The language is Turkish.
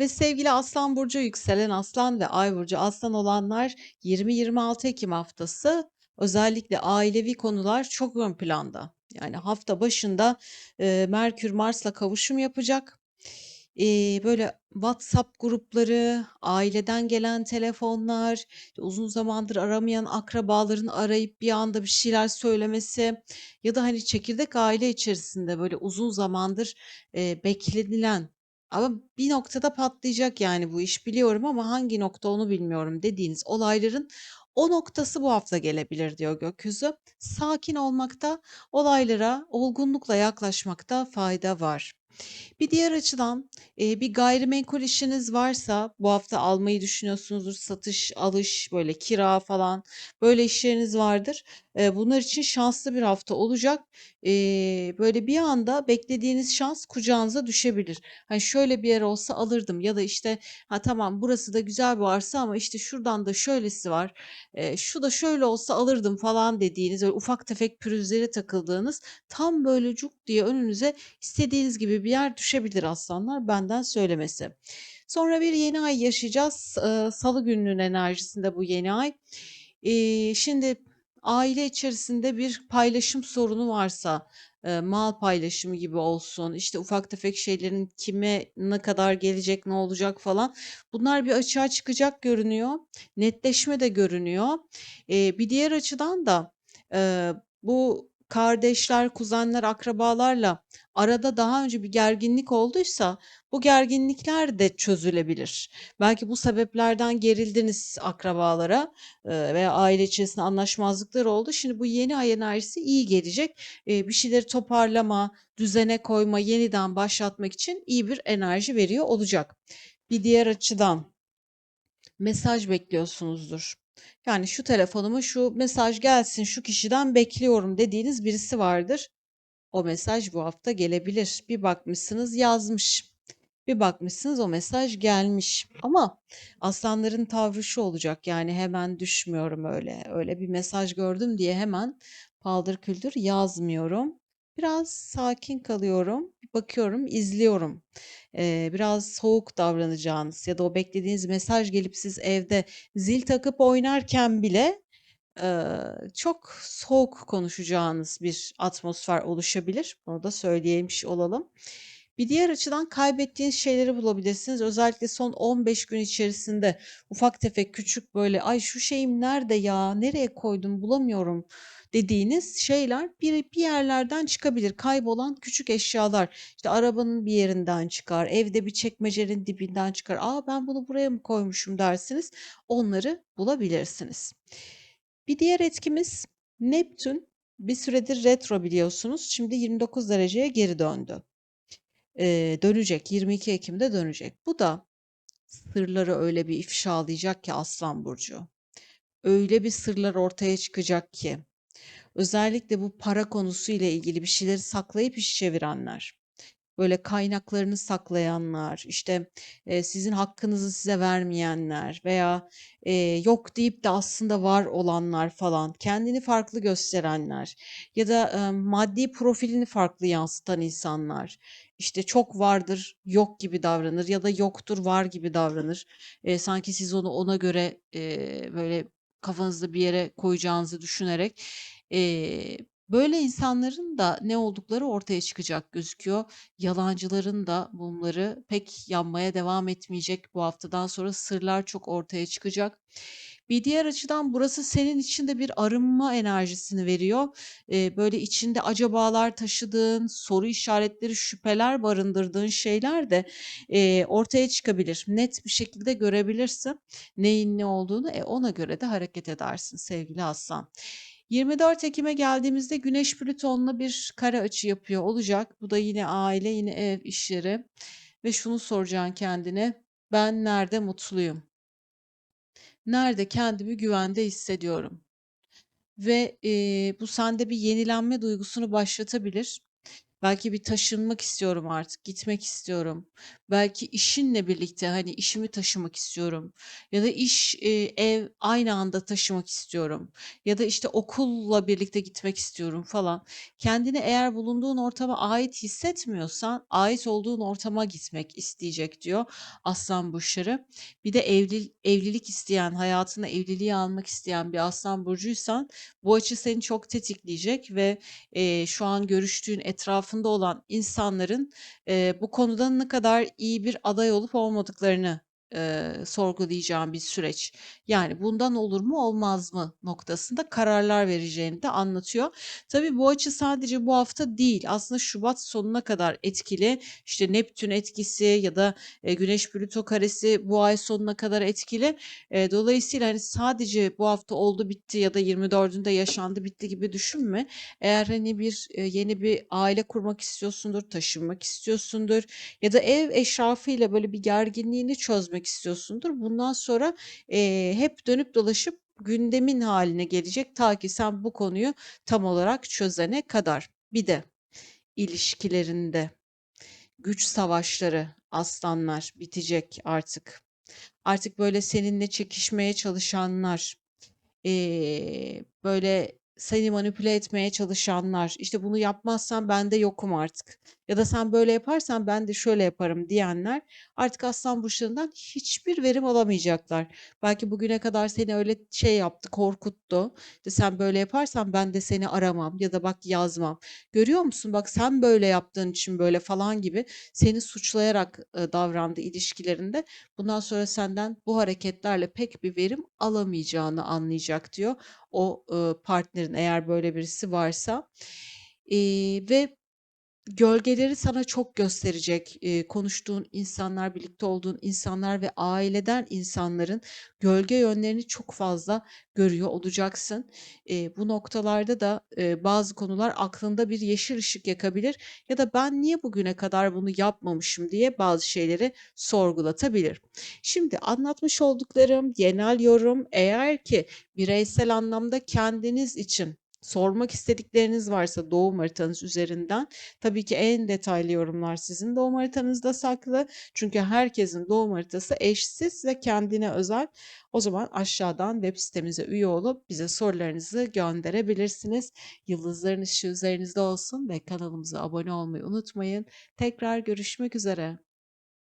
Ve sevgili Aslan burcu yükselen Aslan ve Ay burcu Aslan olanlar 20-26 Ekim haftası özellikle ailevi konular çok ön planda. Yani hafta başında e, Merkür Mars'la kavuşum yapacak. E, böyle WhatsApp grupları, aileden gelen telefonlar, uzun zamandır aramayan akrabaların arayıp bir anda bir şeyler söylemesi ya da hani çekirdek aile içerisinde böyle uzun zamandır e, beklenilen ama bir noktada patlayacak yani bu iş biliyorum ama hangi nokta onu bilmiyorum dediğiniz olayların o noktası bu hafta gelebilir diyor gökyüzü. Sakin olmakta, olaylara olgunlukla yaklaşmakta fayda var. Bir diğer açıdan e, bir gayrimenkul işiniz varsa bu hafta almayı düşünüyorsunuzdur. Satış, alış, böyle kira falan böyle işleriniz vardır. E, bunlar için şanslı bir hafta olacak. E, böyle bir anda beklediğiniz şans kucağınıza düşebilir. Hani şöyle bir yer olsa alırdım ya da işte ha tamam burası da güzel bir arsa ama işte şuradan da şöylesi var. E, şu da şöyle olsa alırdım falan dediğiniz öyle ufak tefek pürüzlere takıldığınız tam böyle cuk diye önünüze istediğiniz gibi bir yer düşebilir aslanlar benden söylemesi. Sonra bir yeni ay yaşayacağız. Eee, Salı gününün enerjisinde bu yeni ay. Eee, şimdi aile içerisinde bir paylaşım sorunu varsa, eee, mal paylaşımı gibi olsun, işte ufak tefek şeylerin kime ne kadar gelecek, ne olacak falan. Bunlar bir açığa çıkacak görünüyor. Netleşme de görünüyor. Eee, bir diğer açıdan da eee, bu kardeşler, kuzenler, akrabalarla arada daha önce bir gerginlik olduysa bu gerginlikler de çözülebilir. Belki bu sebeplerden gerildiniz akrabalara e, veya aile içerisinde anlaşmazlıklar oldu. Şimdi bu yeni ay enerjisi iyi gelecek. E, bir şeyleri toparlama, düzene koyma, yeniden başlatmak için iyi bir enerji veriyor olacak. Bir diğer açıdan mesaj bekliyorsunuzdur. Yani şu telefonumu şu mesaj gelsin şu kişiden bekliyorum dediğiniz birisi vardır. O mesaj bu hafta gelebilir. Bir bakmışsınız yazmış. Bir bakmışsınız o mesaj gelmiş. Ama aslanların tavrı şu olacak yani hemen düşmüyorum öyle. Öyle bir mesaj gördüm diye hemen paldır küldür yazmıyorum. Biraz sakin kalıyorum, bakıyorum, izliyorum. Eee, biraz soğuk davranacağınız ya da o beklediğiniz mesaj gelip siz evde zil takıp oynarken bile eee, çok soğuk konuşacağınız bir atmosfer oluşabilir. Bunu da söyleyemiş olalım. Bir diğer açıdan kaybettiğiniz şeyleri bulabilirsiniz. Özellikle son 15 gün içerisinde ufak tefek küçük böyle ay şu şeyim nerede ya nereye koydum bulamıyorum dediğiniz şeyler bir, bir yerlerden çıkabilir. Kaybolan küçük eşyalar işte arabanın bir yerinden çıkar evde bir çekmecenin dibinden çıkar. Aa ben bunu buraya mı koymuşum dersiniz onları bulabilirsiniz. Bir diğer etkimiz Neptün bir süredir retro biliyorsunuz. Şimdi 29 dereceye geri döndü. Ee, dönecek 22 Ekim'de dönecek. Bu da sırları öyle bir ifşalayacak ki Aslan Burcu. Öyle bir sırlar ortaya çıkacak ki. Özellikle bu para konusu ile ilgili bir şeyleri saklayıp iş çevirenler böyle kaynaklarını saklayanlar, işte e, sizin hakkınızı size vermeyenler veya e, yok deyip de aslında var olanlar falan, kendini farklı gösterenler ya da e, maddi profilini farklı yansıtan insanlar, işte çok vardır yok gibi davranır ya da yoktur var gibi davranır. E, sanki siz onu ona göre e, böyle kafanızda bir yere koyacağınızı düşünerek e, Böyle insanların da ne oldukları ortaya çıkacak gözüküyor. Yalancıların da bunları pek yanmaya devam etmeyecek. Bu haftadan sonra sırlar çok ortaya çıkacak. Bir diğer açıdan burası senin için de bir arınma enerjisini veriyor. Ee, böyle içinde acabalar taşıdığın, soru işaretleri, şüpheler barındırdığın şeyler de e, ortaya çıkabilir. Net bir şekilde görebilirsin neyin ne olduğunu. E, ona göre de hareket edersin sevgili Aslan. 24 Ekim'e geldiğimizde Güneş Plüton'la bir kare açı yapıyor olacak. Bu da yine aile, yine ev, işleri. Ve şunu soracaksın kendine. Ben nerede mutluyum? Nerede kendimi güvende hissediyorum? Ve e, bu sende bir yenilenme duygusunu başlatabilir. Belki bir taşınmak istiyorum artık, gitmek istiyorum. Belki işinle birlikte hani işimi taşımak istiyorum ya da iş, ev aynı anda taşımak istiyorum ya da işte okulla birlikte gitmek istiyorum falan. Kendini eğer bulunduğun ortama ait hissetmiyorsan ait olduğun ortama gitmek isteyecek diyor Aslan burçları. Bir de evli evlilik isteyen, hayatına evliliği almak isteyen bir Aslan burcuysan bu açı seni çok tetikleyecek ve, eee, şu an görüştüğün etrafında olan insanların, eee, bu konuda ne kadar iyi bir aday olup olmadıklarını, eee, sorgulayacağın bir süreç. Yani bundan olur mu olmaz mı noktasında kararlar vereceğini de anlatıyor. Tabii bu açı sadece bu hafta değil, aslında şubat sonuna kadar etkili. İşte Neptün etkisi ya da, eee, Güneş Plüto karesi bu ay sonuna kadar etkili. Eee, dolayısıyla, hani, sadece bu hafta oldu bitti ya da 24'ünde yaşandı bitti gibi düşünme. Eğer, hani, bir, eee, yeni bir aile kurmak istiyorsundur, taşınmak istiyorsundur ya da ev eşrafıyla böyle bir gerginliğini çözmek istiyorsundur. Bundan sonra, eee, hep dönüp dolaşıp gündemin haline gelecek ta ki sen bu konuyu tam olarak çözene kadar. Bir de ilişkilerinde güç savaşları, aslanlar bitecek artık. Artık böyle seninle çekişmeye çalışanlar, eee, böyle seni manipüle etmeye çalışanlar, işte bunu yapmazsan ben de yokum artık ya da sen böyle yaparsan ben de şöyle yaparım diyenler artık Aslan burçlarından hiçbir verim alamayacaklar. Belki bugüne kadar seni öyle şey yaptı, korkuttu. İşte sen böyle yaparsan ben de seni aramam ya da bak yazmam. Görüyor musun? Bak sen böyle yaptığın için böyle falan gibi seni suçlayarak, davrandı ilişkilerinde. Bundan sonra senden bu hareketlerle pek bir verim alamayacağını anlayacak diyor o, partnerin eğer böyle birisi varsa. Ve gölgeleri sana çok gösterecek, eee, konuştuğun insanlar, birlikte olduğun insanlar ve aileden insanların gölge yönlerini çok fazla görüyor olacaksın. Eee, bu noktalarda da, eee, bazı konular aklında bir yeşil ışık yakabilir ya da ben niye bugüne kadar bunu yapmamışım diye bazı şeyleri sorgulatabilir. Şimdi anlatmış olduklarım genel yorum. Eğer ki bireysel anlamda kendiniz için sormak istedikleriniz varsa doğum haritanız üzerinden tabii ki en detaylı yorumlar sizin doğum haritanızda saklı. Çünkü herkesin doğum haritası eşsiz ve kendine özel. O zaman aşağıdan web sitemize üye olup bize sorularınızı gönderebilirsiniz. Yıldızların ışığı üzerinizde olsun ve kanalımıza abone olmayı unutmayın. Tekrar görüşmek üzere.